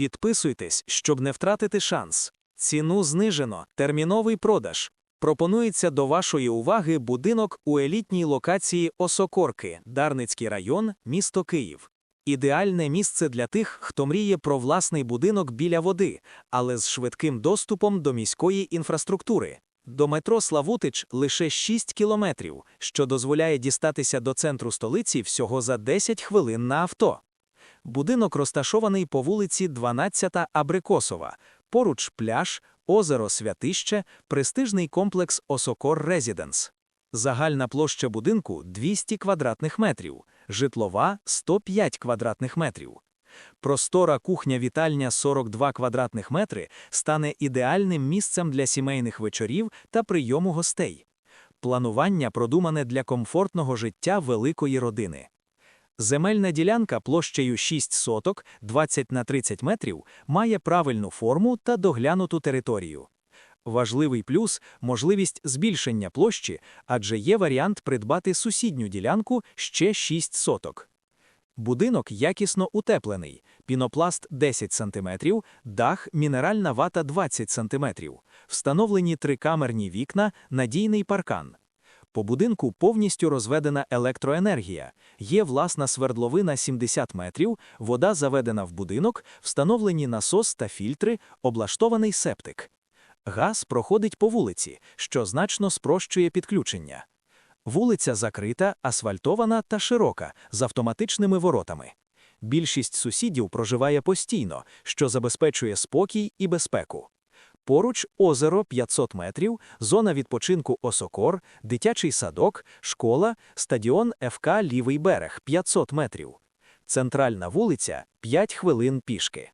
Підписуйтесь, щоб не втратити шанс. Ціну знижено, терміновий продаж. Пропонується до вашої уваги будинок у елітній локації Осокорки, Дарницький район, місто Київ. Ідеальне місце для тих, хто мріє про власний будинок біля води, але з швидким доступом до міської інфраструктури. До метро Славутич лише 6 кілометрів, що дозволяє дістатися до центру столиці всього за 10 хвилин на авто. Будинок розташований по вулиці 12 Абрикосова, поруч пляж, озеро Святище, престижний комплекс Осокор Резіденс. Загальна площа будинку 200 квадратних метрів, житлова 105 квадратних метрів. Простора кухня-вітальня 42 квадратних метри стане ідеальним місцем для сімейних вечорів та прийому гостей. Планування продумане для комфортного життя великої родини. Земельна ділянка площею 6 соток 20 на 30 метрів має правильну форму та доглянуту територію. Важливий плюс – можливість збільшення площі, адже є варіант придбати сусідню ділянку ще 6 соток. Будинок якісно утеплений, пінопласт 10 см, дах мінеральна вата 20 см, встановлені трикамерні вікна, надійний паркан. По будинку повністю розведена електроенергія, є власна свердловина 70 метрів, вода заведена в будинок, встановлені насос та фільтри, облаштований септик. Газ проходить по вулиці, що значно спрощує підключення. Вулиця закрита, асфальтована та широка, з автоматичними воротами. Більшість сусідів проживає постійно, що забезпечує спокій і безпеку. Поруч озеро 500 метрів, зона відпочинку Осокор, дитячий садок, школа, стадіон ФК Лівий берег 500 метрів. Центральна вулиця 5 хвилин пішки.